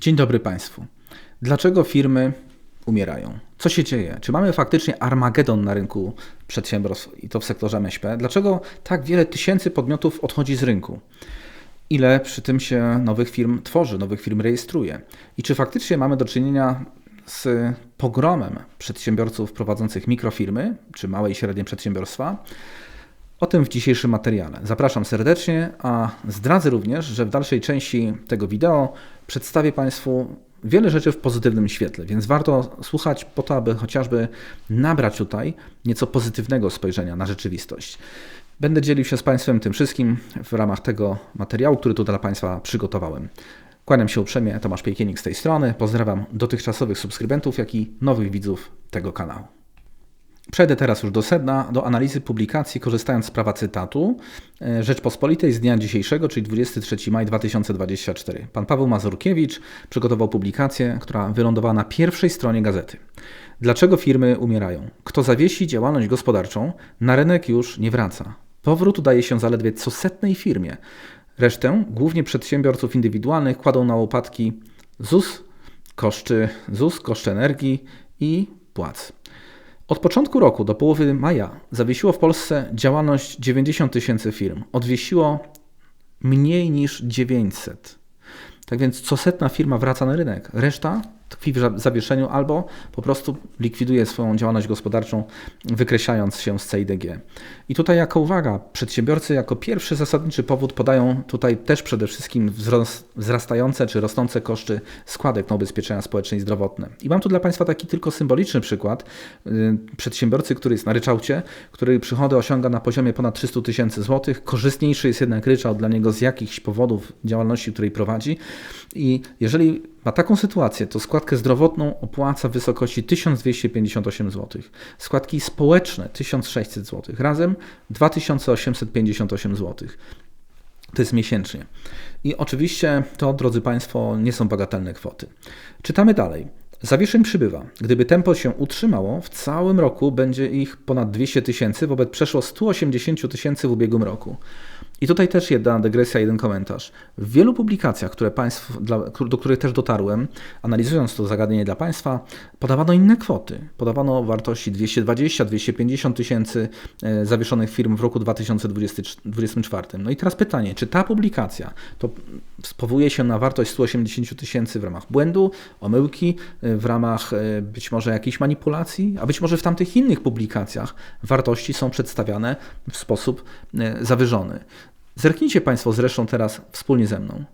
Dzień dobry Państwu. Dlaczego firmy umierają? Co się dzieje? Czy mamy faktycznie armagedon na rynku przedsiębiorstw i to w sektorze MŚP? Dlaczego tak wiele tysięcy podmiotów odchodzi z rynku? Ile przy tym się nowych firm tworzy, nowych firm rejestruje? I czy faktycznie mamy do czynienia z pogromem przedsiębiorców prowadzących mikrofirmy czy małe i średnie przedsiębiorstwa? O tym w dzisiejszym materiale. Zapraszam serdecznie, a zdradzę również, że w dalszej części tego wideo przedstawię Państwu wiele rzeczy w pozytywnym świetle, więc warto słuchać po to, aby chociażby nabrać tutaj nieco pozytywnego spojrzenia na rzeczywistość. Będę dzielił się z Państwem tym wszystkim w ramach tego materiału, który tu dla Państwa przygotowałem. Kłaniam się uprzejmie, Tomasz Piekienik z tej strony. Pozdrawiam dotychczasowych subskrybentów, jak i nowych widzów tego kanału. Przejdę teraz już do sedna, do analizy publikacji, korzystając z prawa cytatu e, Rzeczpospolitej z dnia dzisiejszego, czyli 23 maj 2024. Pan Paweł Mazurkiewicz przygotował publikację, która wylądowała na pierwszej stronie gazety. Dlaczego firmy umierają? Kto zawiesi działalność gospodarczą, na rynek już nie wraca. Powrót udaje się zaledwie co setnej firmie. Resztę, głównie przedsiębiorców indywidualnych, kładą na łopatki ZUS, koszty ZUS, koszty energii i płac. Od początku roku do połowy maja zawiesiło w Polsce działalność 90 tysięcy firm. Odwiesiło mniej niż 900. Tak więc co setna firma wraca na rynek. Reszta tkwi w zawieszeniu albo po prostu likwiduje swoją działalność gospodarczą, wykreślając się z CIDG. I tutaj jako uwaga, przedsiębiorcy jako pierwszy zasadniczy powód podają tutaj też przede wszystkim wzrastające czy rosnące koszty składek na ubezpieczenia społeczne i zdrowotne. I mam tu dla Państwa taki tylko symboliczny przykład y, przedsiębiorcy, który jest na ryczałcie, który przychody osiąga na poziomie ponad 300 tysięcy złotych. Korzystniejszy jest jednak ryczałt dla niego z jakichś powodów działalności, której prowadzi. I jeżeli ma taką sytuację, to składkę zdrowotną opłaca w wysokości 1258 zł. Składki społeczne 1600 zł. Razem 2858 zł. To jest miesięcznie. I oczywiście to, drodzy Państwo, nie są bagatelne kwoty. Czytamy dalej. Zawieszeń przybywa. Gdyby tempo się utrzymało, w całym roku będzie ich ponad 200 tysięcy wobec przeszło 180 tysięcy w ubiegłym roku. I tutaj też jedna dygresja, jeden komentarz. W wielu publikacjach, które do których też dotarłem, analizując to zagadnienie dla Państwa, podawano inne kwoty. Podawano wartości 220-250 tysięcy e, zawieszonych firm w roku 2024. No i teraz pytanie, czy ta publikacja to powołuje się na wartość 180 tysięcy w ramach błędu, omyłki, e, w ramach e, być może jakiejś manipulacji, a być może w tamtych innych publikacjach wartości są przedstawiane w sposób zawyżony. Zerknijcie Państwo zresztą teraz wspólnie ze mną.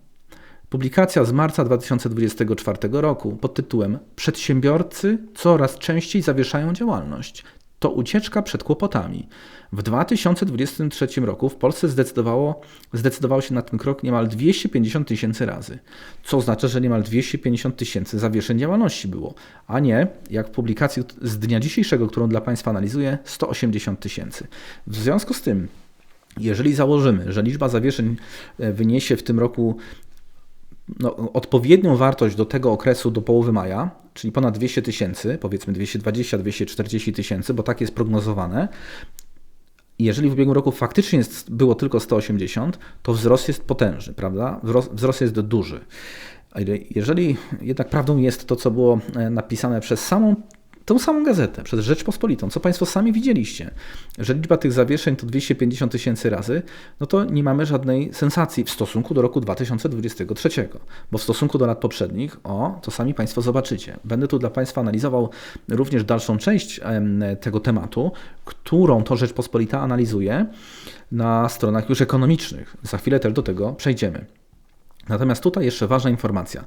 Publikacja z marca 2024 roku pod tytułem Przedsiębiorcy coraz częściej zawieszają działalność. To ucieczka przed kłopotami. W 2023 roku w Polsce zdecydowało, zdecydowało się na ten krok niemal 250 tysięcy razy, co oznacza, że niemal 250 tysięcy zawieszeń działalności było, a nie, jak w publikacji z dnia dzisiejszego, którą dla Państwa analizuję, 180 tysięcy. W związku z tym jeżeli założymy, że liczba zawieszeń e, wyniesie w tym roku no, odpowiednią wartość do tego okresu do połowy maja, czyli ponad 200 tysięcy, powiedzmy 220-240 tysięcy, bo tak jest prognozowane, jeżeli w ubiegłym roku faktycznie jest, było tylko 180, to wzrost jest potężny, prawda? Wzrost jest duży. Jeżeli jednak prawdą jest to, co było e, napisane przez samą tą samą gazetę, przez Rzeczpospolitą, co Państwo sami widzieliście, że liczba tych zawieszeń to 250 tysięcy razy, no to nie mamy żadnej sensacji w stosunku do roku 2023, bo w stosunku do lat poprzednich, o, to sami Państwo zobaczycie. Będę tu dla Państwa analizował również dalszą część tego tematu, którą to Rzeczpospolita analizuje na stronach już ekonomicznych. Za chwilę też do tego przejdziemy. Natomiast tutaj jeszcze ważna informacja.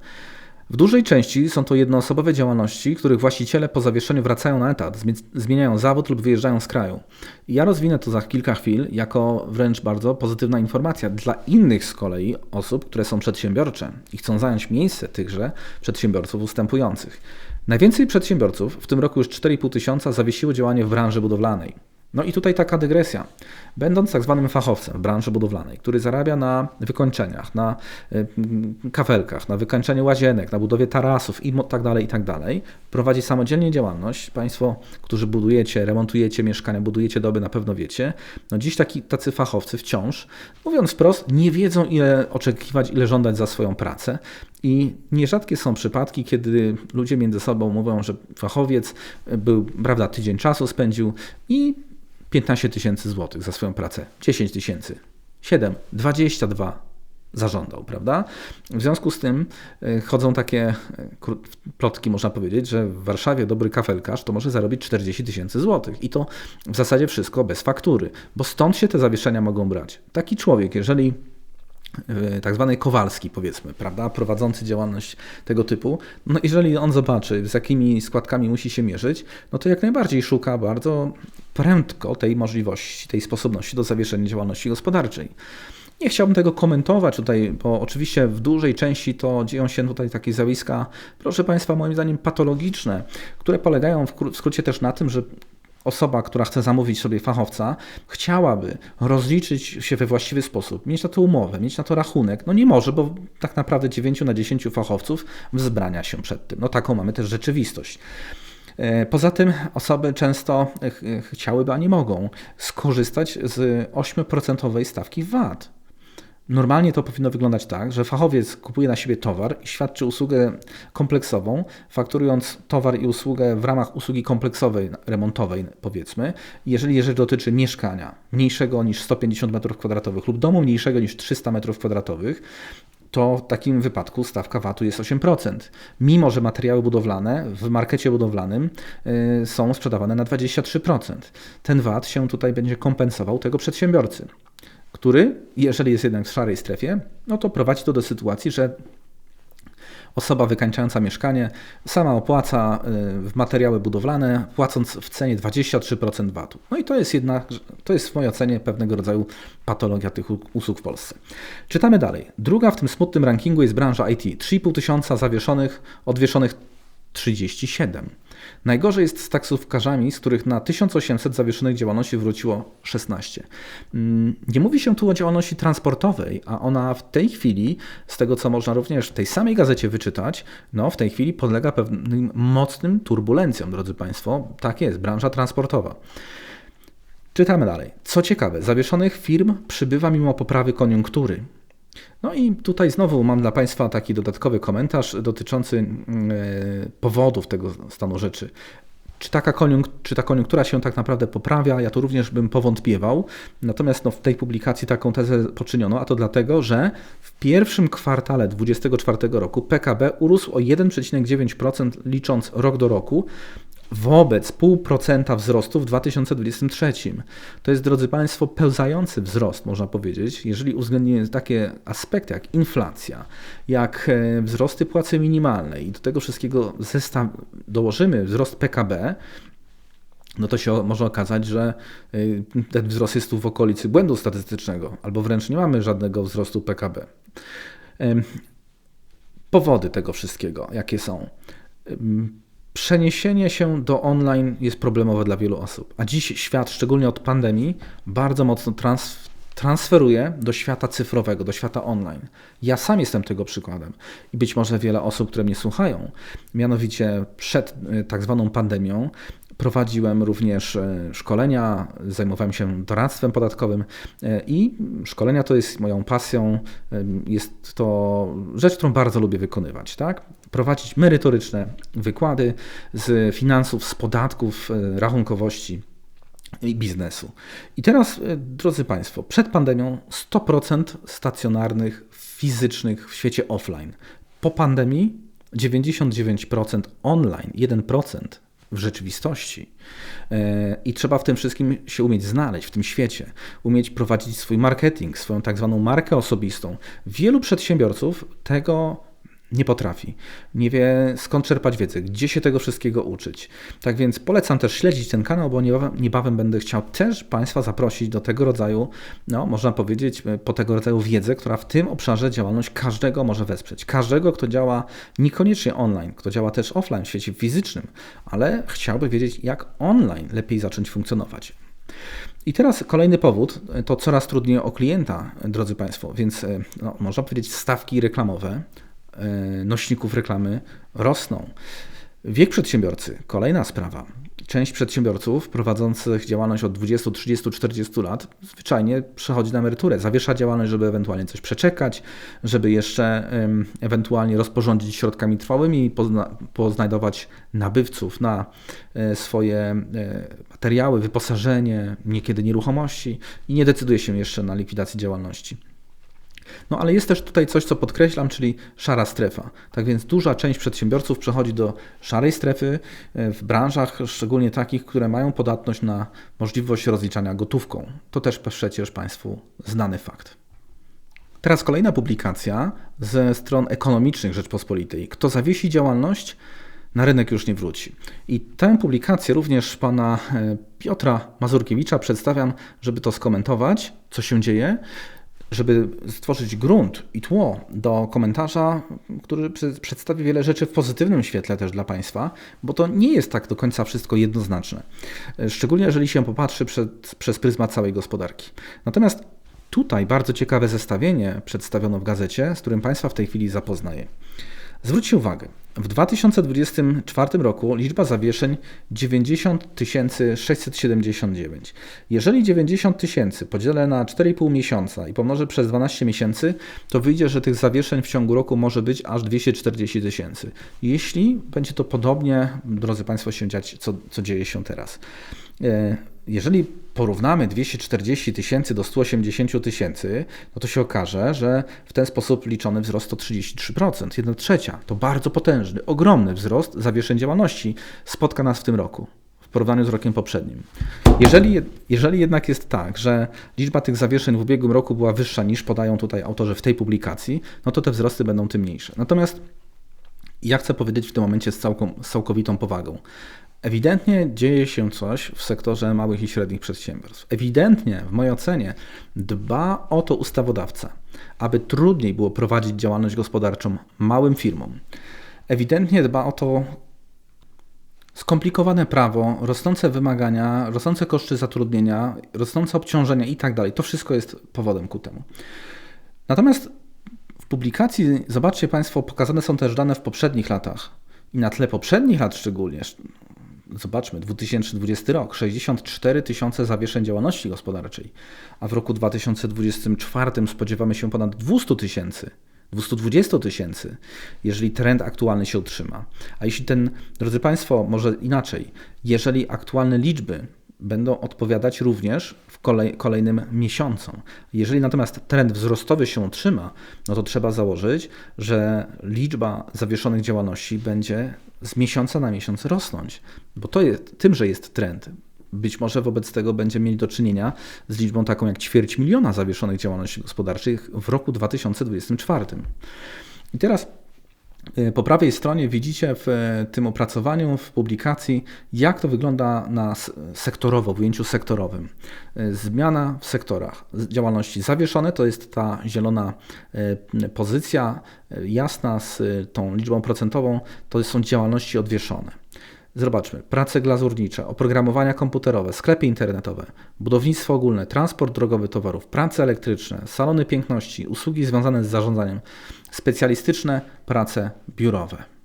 W dużej części są to jednoosobowe działalności, których właściciele po zawieszeniu wracają na etat, zmieniają zawód lub wyjeżdżają z kraju. Ja rozwinę to za kilka chwil jako wręcz bardzo pozytywna informacja dla innych z kolei osób, które są przedsiębiorcze i chcą zająć miejsce tychże przedsiębiorców ustępujących. Najwięcej przedsiębiorców, w tym roku już 4,5 tysiąca, zawiesiło działanie w branży budowlanej. No i tutaj taka dygresja. Będąc tak zwanym fachowcem w branży budowlanej, który zarabia na wykończeniach, na y, kafelkach, na wykończeniu łazienek, na budowie tarasów i tak dalej, i tak dalej, prowadzi samodzielnie działalność. Państwo, którzy budujecie, remontujecie mieszkania, budujecie doby, na pewno wiecie. No dziś taki, tacy fachowcy wciąż, mówiąc wprost, nie wiedzą ile oczekiwać, ile żądać za swoją pracę I nierzadkie są przypadki, kiedy ludzie między sobą mówią, że fachowiec był, prawda, tydzień czasu spędził i 15 tysięcy złotych za swoją pracę, 10 tysięcy, 7, 22 zażądał, prawda? W związku z tym e, chodzą takie e, plotki, można powiedzieć, że w Warszawie dobry kafelkarz to może zarobić 40 tysięcy złotych i to w zasadzie wszystko bez faktury, bo stąd się te zawieszenia mogą brać. Taki człowiek, jeżeli tak zwany Kowalski, powiedzmy, prawda, prowadzący działalność tego typu, no jeżeli on zobaczy, z jakimi składkami musi się mierzyć, no to jak najbardziej szuka bardzo prędko tej możliwości, tej sposobności do zawieszenia działalności gospodarczej. Nie chciałbym tego komentować tutaj, bo oczywiście w dużej części to dzieją się tutaj takie zjawiska, proszę Państwa, moim zdaniem patologiczne, które polegają w skrócie też na tym, że osoba, która chce zamówić sobie fachowca, chciałaby rozliczyć się we właściwy sposób, mieć na to umowę, mieć na to rachunek. No nie może, bo tak naprawdę 9 na 10 fachowców wzbrania się przed tym. No taką mamy też rzeczywistość. E, poza tym osoby często chciałyby, a nie mogą skorzystać z 8% stawki VAT. Normalnie to powinno wyglądać tak, że fachowiec kupuje na siebie towar i świadczy usługę kompleksową, fakturując towar i usługę w ramach usługi kompleksowej, remontowej powiedzmy. Jeżeli, jeżeli dotyczy mieszkania mniejszego niż 150 m2 lub domu mniejszego niż 300 m2, to w takim wypadku stawka VAT-u jest 8%. Mimo, że materiały budowlane w markecie budowlanym y, są sprzedawane na 23%. Ten VAT się tutaj będzie kompensował tego przedsiębiorcy który, jeżeli jest jednak w szarej strefie, no to prowadzi to do sytuacji, że osoba wykańczająca mieszkanie sama opłaca y, w materiały budowlane, płacąc w cenie 23% VAT-u. No i to jest jednak, to jest w mojej ocenie pewnego rodzaju patologia tych usług w Polsce. Czytamy dalej. Druga w tym smutnym rankingu jest branża IT. 3,5 tysiąca zawieszonych, odwieszonych 37. Najgorzej jest z taksówkarzami, z których na 1800 zawieszonych działalności wróciło 16. Mm, nie mówi się tu o działalności transportowej, a ona w tej chwili, z tego co można również w tej samej gazecie wyczytać, no w tej chwili podlega pewnym mocnym turbulencjom, drodzy Państwo. Tak jest, branża transportowa. Czytamy dalej. Co ciekawe, zawieszonych firm przybywa mimo poprawy koniunktury. No i tutaj znowu mam dla Państwa taki dodatkowy komentarz dotyczący mm, e, powodów tego stanu rzeczy. Czy, taka czy ta koniunktura się tak naprawdę poprawia? Ja tu również bym powątpiewał. Natomiast no, w tej publikacji taką tezę poczyniono, a to dlatego, że w pierwszym kwartale 2024 roku PKB urósł o 1,9% licząc rok do roku, wobec 0,5% wzrostu w 2023. To jest, drodzy Państwo, pełzający wzrost, można powiedzieć, jeżeli uwzględnimy takie aspekty jak inflacja, jak e, wzrosty płacy minimalnej i do tego wszystkiego zestaw, dołożymy wzrost PKB, no to się może okazać, że e, ten wzrost jest tu w okolicy błędu statystycznego, albo wręcz nie mamy żadnego wzrostu PKB. Powody tego wszystkiego, jakie są? Przeniesienie się do online jest problemowe dla wielu osób, a dziś świat, szczególnie od pandemii, bardzo mocno trans transferuje do świata cyfrowego, do świata online. Ja sam jestem tego przykładem i być może wiele osób, które mnie słuchają, mianowicie przed e, tak zwaną pandemią Prowadziłem również e, szkolenia, zajmowałem się doradztwem podatkowym e, i szkolenia to jest moją pasją. Jest to rzecz, którą bardzo lubię wykonywać. Tak? Prowadzić merytoryczne wykłady z finansów, z podatków, e, rachunkowości i biznesu. I teraz, drodzy Państwo, przed pandemią 100% stacjonarnych, fizycznych w świecie offline. Po pandemii 99% online, 1% w rzeczywistości. E, I trzeba w tym wszystkim się umieć znaleźć, w tym świecie, umieć prowadzić swój marketing, swoją tak zwaną markę osobistą. Wielu przedsiębiorców tego nie potrafi, nie wie skąd czerpać wiedzę, gdzie się tego wszystkiego uczyć. Tak więc polecam też śledzić ten kanał, bo niebawem, niebawem będę chciał też Państwa zaprosić do tego rodzaju, no można powiedzieć, e, po tego rodzaju wiedzę, która w tym obszarze działalność każdego może wesprzeć. Każdego, kto działa niekoniecznie online, kto działa też offline w świecie fizycznym, ale chciałby wiedzieć, jak online lepiej zacząć funkcjonować. I teraz kolejny powód to coraz trudniej o klienta, drodzy Państwo, więc e, no, można powiedzieć stawki reklamowe nośników reklamy rosną. Wiek przedsiębiorcy, kolejna sprawa. część przedsiębiorców prowadzących działalność od 20, 30, 40 lat zwyczajnie przechodzi na emeryturę, zawiesza działalność, żeby ewentualnie coś przeczekać, żeby jeszcze ewentualnie rozporządzić środkami trwałymi i pozna, poznajdować nabywców na e, swoje e, materiały, wyposażenie, niekiedy nieruchomości i nie decyduje się jeszcze na likwidację działalności. No ale jest też tutaj coś, co podkreślam, czyli szara strefa. Tak więc duża część przedsiębiorców przechodzi do szarej strefy e, w branżach, szczególnie takich, które mają podatność na możliwość rozliczania gotówką. To też przecież Państwu znany fakt. Teraz kolejna publikacja ze stron ekonomicznych Rzeczpospolitej. Kto zawiesi działalność, na rynek już nie wróci. I tę publikację również pana e, Piotra Mazurkiewicza przedstawiam, żeby to skomentować, co się dzieje żeby stworzyć grunt i tło do komentarza, który przedstawi wiele rzeczy w pozytywnym świetle też dla Państwa, bo to nie jest tak do końca wszystko jednoznaczne. Szczególnie jeżeli się popatrzy przed, przez pryzmat całej gospodarki. Natomiast tutaj bardzo ciekawe zestawienie przedstawiono w gazecie, z którym Państwa w tej chwili zapoznaję. Zwróćcie uwagę, w 2024 roku liczba zawieszeń 90 679. Jeżeli 90 tysięcy podzielę na 4,5 miesiąca i pomnożę przez 12 miesięcy, to wyjdzie, że tych zawieszeń w ciągu roku może być aż 240 tysięcy. Jeśli będzie to podobnie, drodzy Państwo, się dziać, co, co dzieje się teraz. E, jeżeli porównamy 240 tysięcy do 180 tysięcy, no to się okaże, że w ten sposób liczony wzrost to 33%, 1 trzecia. To bardzo potężny, ogromny wzrost zawieszeń działalności spotka nas w tym roku w porównaniu z rokiem poprzednim. Jeżeli, jeżeli jednak jest tak, że liczba tych zawieszeń w ubiegłym roku była wyższa niż podają tutaj autorzy w tej publikacji, no to te wzrosty będą tym mniejsze. Natomiast ja chcę powiedzieć w tym momencie z, całką, z całkowitą powagą. Ewidentnie dzieje się coś w sektorze małych i średnich przedsiębiorstw. Ewidentnie, w mojej ocenie, dba o to ustawodawca, aby trudniej było prowadzić działalność gospodarczą małym firmom. Ewidentnie dba o to skomplikowane prawo, rosnące wymagania, rosnące koszty zatrudnienia, rosnące obciążenia itd. Tak to wszystko jest powodem ku temu. Natomiast w publikacji, zobaczcie Państwo, pokazane są też dane w poprzednich latach. I na tle poprzednich lat szczególnie, Zobaczmy, 2020 rok 64 tysiące zawieszeń działalności gospodarczej, a w roku 2024 spodziewamy się ponad 200 tysięcy. 220 tysięcy, jeżeli trend aktualny się utrzyma. A jeśli ten, drodzy Państwo, może inaczej, jeżeli aktualne liczby będą odpowiadać również w kolej, kolejnym miesiącom. Jeżeli natomiast trend wzrostowy się utrzyma, no to trzeba założyć, że liczba zawieszonych działalności będzie z miesiąca na miesiąc rosnąć, bo to jest, tym, że jest trend. Być może wobec tego będziemy mieli do czynienia z liczbą taką jak ćwierć miliona zawieszonych działalności gospodarczych w roku 2024. I teraz po prawej stronie widzicie w e, tym opracowaniu, w publikacji, jak to wygląda na sektorowo, w ujęciu sektorowym. E, zmiana w sektorach. Działalności zawieszone to jest ta zielona pozycja, jasna z tą liczbą procentową, to są działalności odwieszone. Zobaczmy, prace glazurnicze, oprogramowania komputerowe, sklepy internetowe, budownictwo ogólne, transport drogowy towarów, prace elektryczne, salony piękności, usługi związane z zarządzaniem, specjalistyczne prace biurowe.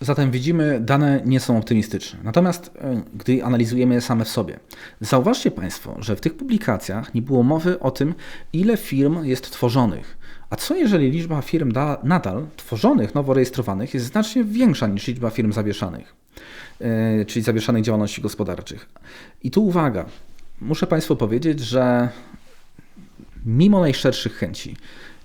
Zatem widzimy, dane nie są optymistyczne. Natomiast e, gdy analizujemy je same w sobie, zauważcie Państwo, że w tych publikacjach nie było mowy o tym, ile firm jest tworzonych. A co jeżeli liczba firm da, nadal tworzonych, nowo rejestrowanych jest znacznie większa niż liczba firm zawieszanych? E, czyli zawieszanych działalności gospodarczych. I tu uwaga, muszę Państwu powiedzieć, że mimo najszerszych chęci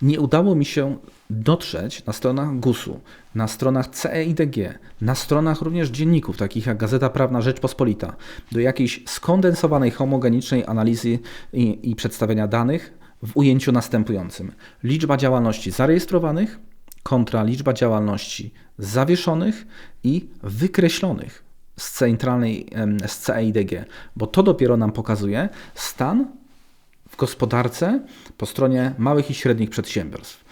nie udało mi się dotrzeć na stronach GUS-u, na stronach CEIDG, na stronach również dzienników, takich jak Gazeta Prawna Rzeczpospolita, do jakiejś skondensowanej, homogenicznej analizy i, i przedstawienia danych w ujęciu następującym. Liczba działalności zarejestrowanych kontra liczba działalności zawieszonych i wykreślonych z centralnej z CEIDG, bo to dopiero nam pokazuje stan w gospodarce po stronie małych i średnich przedsiębiorstw.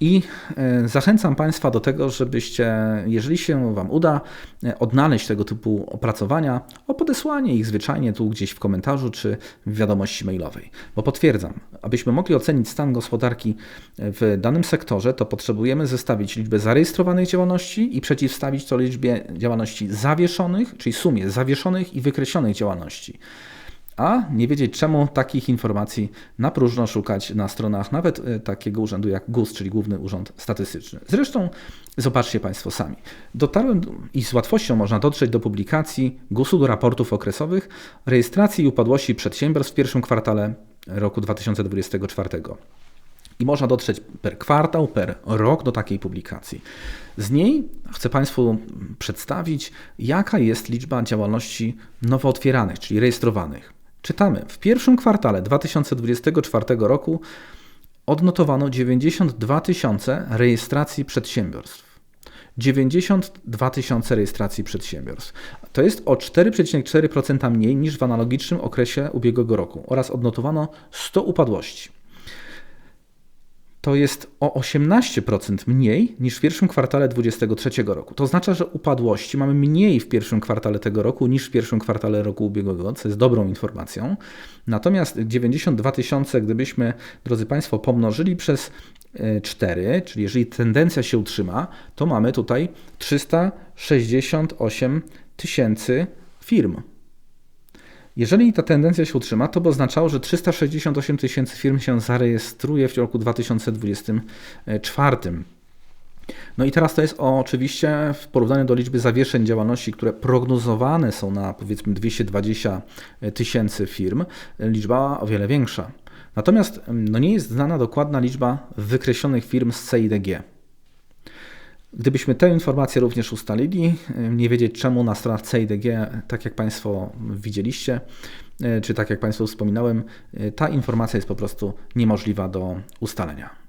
I e, zachęcam Państwa do tego, żebyście, jeżeli się Wam uda e, odnaleźć tego typu opracowania, o podesłanie ich zwyczajnie tu gdzieś w komentarzu czy w wiadomości mailowej. Bo potwierdzam, abyśmy mogli ocenić stan gospodarki w danym sektorze, to potrzebujemy zestawić liczbę zarejestrowanych działalności i przeciwstawić to liczbie działalności zawieszonych, czyli sumie zawieszonych i wykreślonych działalności a nie wiedzieć czemu takich informacji na próżno szukać na stronach nawet e, takiego urzędu jak GUS, czyli Główny Urząd Statystyczny. Zresztą zobaczcie Państwo sami. Dotarłem i z łatwością można dotrzeć do publikacji GUS-u do raportów okresowych rejestracji i upadłości przedsiębiorstw w pierwszym kwartale roku 2024. I można dotrzeć per kwartał, per rok do takiej publikacji. Z niej chcę Państwu przedstawić, jaka jest liczba działalności nowo otwieranych, czyli rejestrowanych. Czytamy, w pierwszym kwartale 2024 roku odnotowano 92 tysiące rejestracji przedsiębiorstw. 92 tysiące rejestracji przedsiębiorstw. To jest o 4,4% mniej niż w analogicznym okresie ubiegłego roku oraz odnotowano 100 upadłości to jest o 18% mniej niż w pierwszym kwartale 2023 roku. To oznacza, że upadłości mamy mniej w pierwszym kwartale tego roku niż w pierwszym kwartale roku ubiegłego, co jest dobrą informacją. Natomiast 92 tysiące, gdybyśmy, drodzy Państwo, pomnożyli przez 4, e, czyli jeżeli tendencja się utrzyma, to mamy tutaj 368 tysięcy firm. Jeżeli ta tendencja się utrzyma, to by oznaczało, że 368 tysięcy firm się zarejestruje w roku 2024. No i teraz to jest oczywiście w porównaniu do liczby zawieszeń działalności, które prognozowane są na powiedzmy 220 tysięcy firm, liczba o wiele większa. Natomiast no nie jest znana dokładna liczba wykreślonych firm z CIDG. Gdybyśmy tę informację również ustalili, nie wiedzieć czemu na stronach CIDG, tak jak Państwo widzieliście, czy tak jak Państwu wspominałem, ta informacja jest po prostu niemożliwa do ustalenia.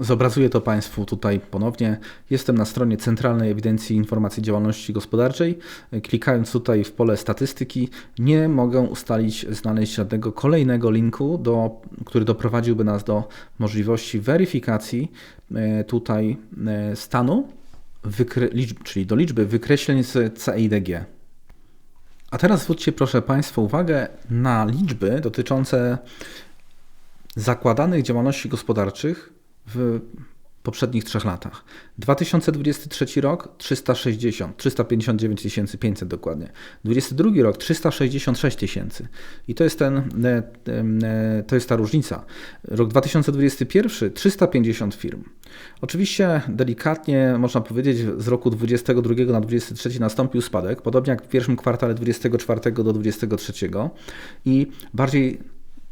Zobrazuję to Państwu tutaj ponownie. Jestem na stronie Centralnej Ewidencji Informacji Działalności Gospodarczej. Klikając tutaj w pole statystyki, nie mogę ustalić, znaleźć żadnego kolejnego linku, do, który doprowadziłby nas do możliwości weryfikacji e, tutaj e, stanu, czyli do liczby wykreśleń z CIDG. A teraz zwróćcie proszę Państwa uwagę na liczby dotyczące zakładanych działalności gospodarczych w poprzednich trzech latach. 2023 rok 360, 359 500 dokładnie. 2022 rok 366 tysięcy. I to jest, ten, e, e, to jest ta różnica. Rok 2021 350 firm. Oczywiście delikatnie można powiedzieć z roku 22 na 23 nastąpił spadek, podobnie jak w pierwszym kwartale 24 do 23 i bardziej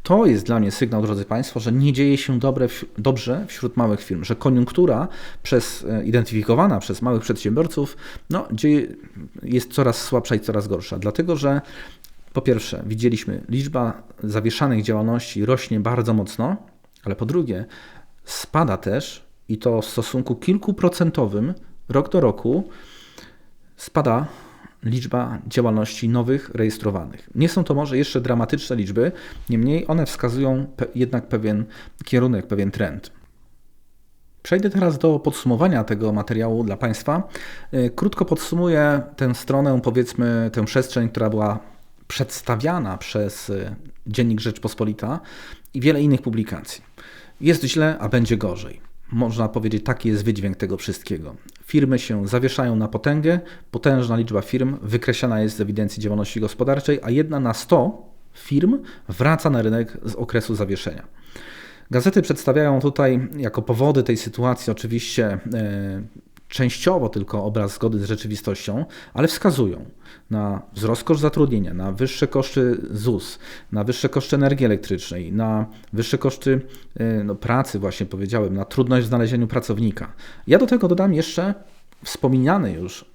to jest dla mnie sygnał, drodzy Państwo, że nie dzieje się dobre, dobrze wśród małych firm, że koniunktura przez, e, identyfikowana przez małych przedsiębiorców no, dzieje, jest coraz słabsza i coraz gorsza. Dlatego, że po pierwsze, widzieliśmy, liczba zawieszanych działalności rośnie bardzo mocno, ale po drugie, spada też i to w stosunku kilkuprocentowym rok do roku spada liczba działalności nowych rejestrowanych. Nie są to może jeszcze dramatyczne liczby, niemniej one wskazują jednak pewien kierunek, pewien trend. Przejdę teraz do podsumowania tego materiału dla Państwa. Y, krótko podsumuję tę stronę, powiedzmy, tę przestrzeń, która była przedstawiana przez y, Dziennik Rzeczpospolita i wiele innych publikacji. Jest źle, a będzie gorzej. Można powiedzieć, taki jest wydźwięk tego wszystkiego. Firmy się zawieszają na potęgę, potężna liczba firm wykreślana jest z ewidencji działalności gospodarczej, a jedna na 100 firm wraca na rynek z okresu zawieszenia. Gazety przedstawiają tutaj jako powody tej sytuacji oczywiście e, częściowo tylko obraz zgody z rzeczywistością, ale wskazują na wzrost koszt zatrudnienia, na wyższe koszty ZUS, na wyższe koszty energii elektrycznej, na wyższe koszty y, no, pracy, właśnie powiedziałem, na trudność w znalezieniu pracownika. Ja do tego dodam jeszcze wspomniane już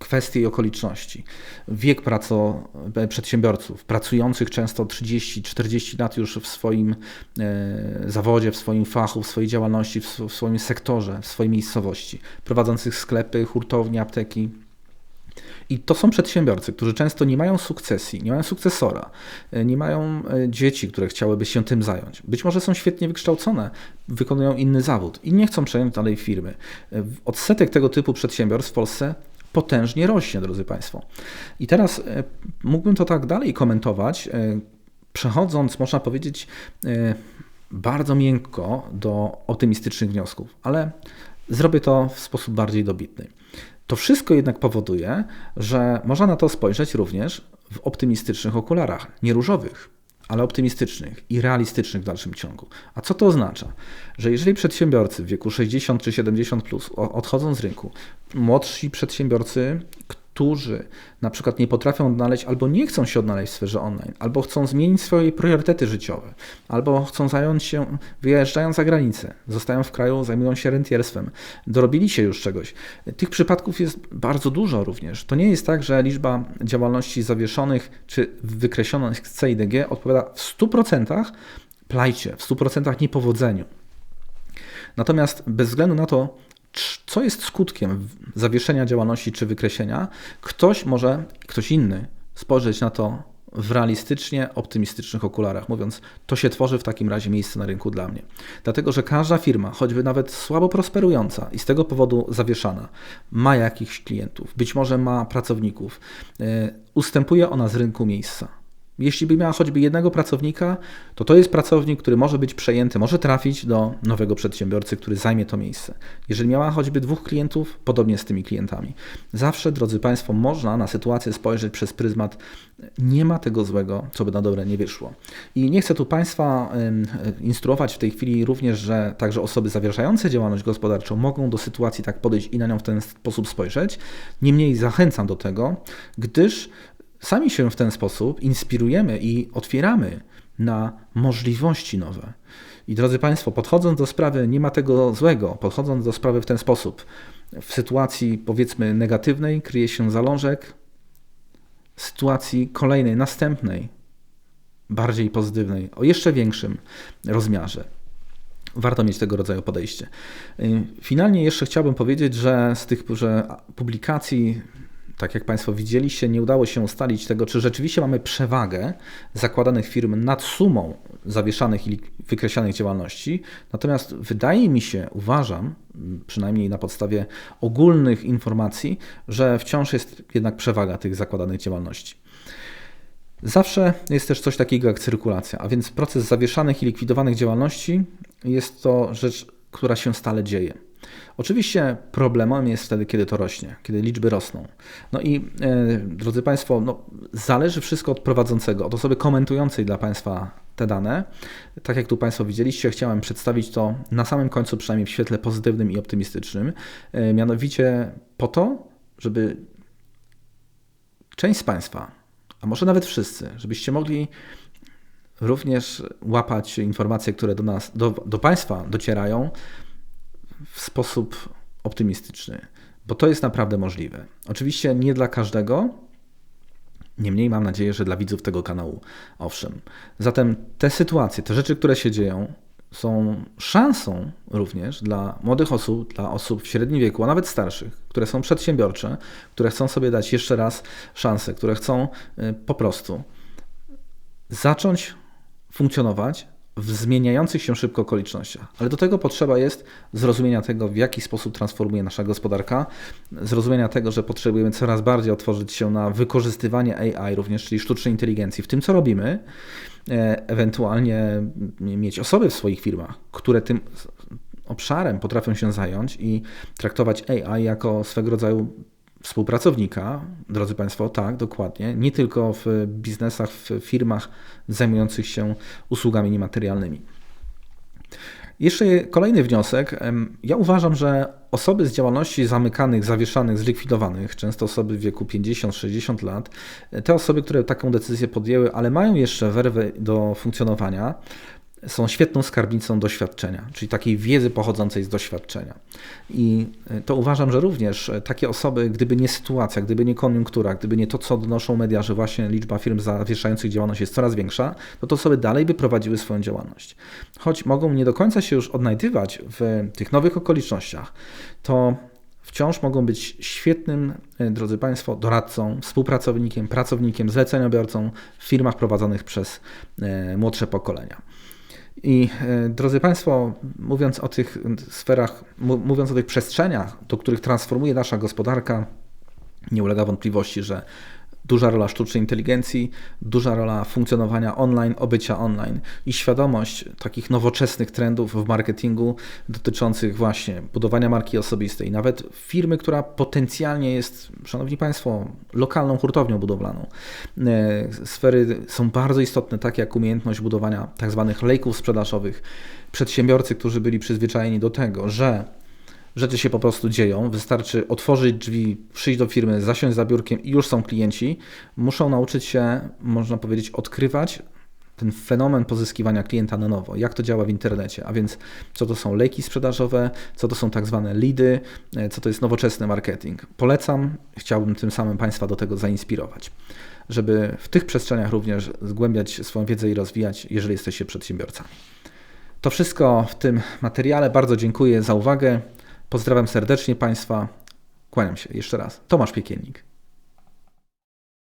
kwestie i okoliczności. Wiek praco, e, przedsiębiorców, pracujących często 30-40 lat już w swoim e, zawodzie, w swoim fachu, w swojej działalności, w swoim sektorze, w swojej miejscowości, prowadzących sklepy, hurtownie, apteki. I to są przedsiębiorcy, którzy często nie mają sukcesji, nie mają sukcesora, e, nie mają dzieci, które chciałyby się tym zająć. Być może są świetnie wykształcone, wykonują inny zawód i nie chcą przejąć dalej firmy. Odsetek tego typu przedsiębiorstw w Polsce potężnie rośnie, drodzy Państwo. I teraz mógłbym to tak dalej komentować, przechodząc, można powiedzieć, bardzo miękko do optymistycznych wniosków, ale zrobię to w sposób bardziej dobitny. To wszystko jednak powoduje, że można na to spojrzeć również w optymistycznych okularach, nie różowych, ale optymistycznych i realistycznych w dalszym ciągu. A co to oznacza? Że jeżeli przedsiębiorcy w wieku 60 czy 70 plus odchodzą z rynku, młodsi przedsiębiorcy, którzy na przykład nie potrafią odnaleźć albo nie chcą się odnaleźć w sferze online, albo chcą zmienić swoje priorytety życiowe, albo chcą zająć się, wyjeżdżają za granicę, zostają w kraju, zajmują się rentierstwem, dorobili się już czegoś. Tych przypadków jest bardzo dużo również. To nie jest tak, że liczba działalności zawieszonych czy wykreślonych z CIDG odpowiada w 100% plajcie, w 100% niepowodzeniu. Natomiast bez względu na to, co jest skutkiem zawieszenia działalności czy wykreślenia, ktoś może, ktoś inny spojrzeć na to w realistycznie optymistycznych okularach, mówiąc, to się tworzy w takim razie miejsce na rynku dla mnie. Dlatego, że każda firma, choćby nawet słabo prosperująca i z tego powodu zawieszana, ma jakichś klientów, być może ma pracowników, yy, ustępuje ona z rynku miejsca. Jeśli by miała choćby jednego pracownika, to to jest pracownik, który może być przejęty, może trafić do nowego przedsiębiorcy, który zajmie to miejsce. Jeżeli miała choćby dwóch klientów, podobnie z tymi klientami. Zawsze, drodzy Państwo, można na sytuację spojrzeć przez pryzmat nie ma tego złego, co by na dobre nie wyszło. I nie chcę tu Państwa instruować w tej chwili również, że także osoby zawieszające działalność gospodarczą mogą do sytuacji tak podejść i na nią w ten sposób spojrzeć. Niemniej zachęcam do tego, gdyż Sami się w ten sposób inspirujemy i otwieramy na możliwości nowe. I drodzy Państwo, podchodząc do sprawy, nie ma tego złego, podchodząc do sprawy w ten sposób, w sytuacji powiedzmy negatywnej kryje się zalążek, w sytuacji kolejnej, następnej, bardziej pozytywnej, o jeszcze większym rozmiarze. Warto mieć tego rodzaju podejście. Finalnie jeszcze chciałbym powiedzieć, że z tych że publikacji tak jak Państwo widzieliście, nie udało się ustalić tego, czy rzeczywiście mamy przewagę zakładanych firm nad sumą zawieszanych i wykreślanych działalności. Natomiast wydaje mi się, uważam, przynajmniej na podstawie ogólnych informacji, że wciąż jest jednak przewaga tych zakładanych działalności. Zawsze jest też coś takiego jak cyrkulacja, a więc proces zawieszanych i likwidowanych działalności jest to rzecz, która się stale dzieje. Oczywiście problemem jest wtedy, kiedy to rośnie, kiedy liczby rosną. No i e, drodzy Państwo, no, zależy wszystko od prowadzącego, od osoby komentującej dla Państwa te dane. Tak jak tu Państwo widzieliście, chciałem przedstawić to na samym końcu, przynajmniej w świetle pozytywnym i optymistycznym. E, mianowicie po to, żeby część z Państwa, a może nawet wszyscy, żebyście mogli również łapać informacje, które do nas, do, do Państwa docierają, w sposób optymistyczny, bo to jest naprawdę możliwe. Oczywiście nie dla każdego, niemniej mam nadzieję, że dla widzów tego kanału owszem. Zatem te sytuacje, te rzeczy, które się dzieją, są szansą również dla młodych osób, dla osób w średnim wieku, a nawet starszych, które są przedsiębiorcze, które chcą sobie dać jeszcze raz szansę, które chcą y, po prostu zacząć funkcjonować w zmieniających się szybko okolicznościach. Ale do tego potrzeba jest zrozumienia tego, w jaki sposób transformuje nasza gospodarka, zrozumienia tego, że potrzebujemy coraz bardziej otworzyć się na wykorzystywanie AI również, czyli sztucznej inteligencji w tym, co robimy, e, ewentualnie mieć osoby w swoich firmach, które tym obszarem potrafią się zająć i traktować AI jako swego rodzaju współpracownika, drodzy Państwo, tak, dokładnie, nie tylko w biznesach, w firmach zajmujących się usługami niematerialnymi. Jeszcze kolejny wniosek. Ja uważam, że osoby z działalności zamykanych, zawieszanych, zlikwidowanych, często osoby w wieku 50-60 lat, te osoby, które taką decyzję podjęły, ale mają jeszcze werwę do funkcjonowania, są świetną skarbnicą doświadczenia, czyli takiej wiedzy pochodzącej z doświadczenia. I e, to uważam, że również e, takie osoby, gdyby nie sytuacja, gdyby nie koniunktura, gdyby nie to, co donoszą media, że właśnie liczba firm zawieszających działalność jest coraz większa, to te osoby dalej by prowadziły swoją działalność. Choć mogą nie do końca się już odnajdywać w tych nowych okolicznościach, to wciąż mogą być świetnym, e, drodzy Państwo, doradcą, współpracownikiem, pracownikiem, zleceniobiorcą w firmach prowadzonych przez młodsze pokolenia. I e, drodzy Państwo, mówiąc o tych sferach, mówiąc o tych przestrzeniach, do których transformuje nasza gospodarka, nie ulega wątpliwości, że duża rola sztucznej inteligencji, duża rola funkcjonowania online, obycia online i świadomość takich nowoczesnych trendów w marketingu dotyczących właśnie budowania marki osobistej. Nawet firmy, która potencjalnie jest, szanowni Państwo, lokalną hurtownią budowlaną. E, sfery są bardzo istotne, takie jak umiejętność budowania tak zwanych lejków sprzedażowych. Przedsiębiorcy, którzy byli przyzwyczajeni do tego, że rzeczy się po prostu dzieją. Wystarczy otworzyć drzwi, przyjść do firmy, zasiąść za biurkiem i już są klienci. Muszą nauczyć się, można powiedzieć, odkrywać ten fenomen pozyskiwania klienta na nowo, jak to działa w internecie, a więc co to są lejki sprzedażowe, co to są tak zwane leady, e, co to jest nowoczesny marketing. Polecam, chciałbym tym samym Państwa do tego zainspirować, żeby w tych przestrzeniach również zgłębiać swoją wiedzę i rozwijać, jeżeli jesteście przedsiębiorcami. To wszystko w tym materiale. Bardzo dziękuję za uwagę. Pozdrawiam serdecznie Państwa. Kłaniam się jeszcze raz. Tomasz Piekielnik.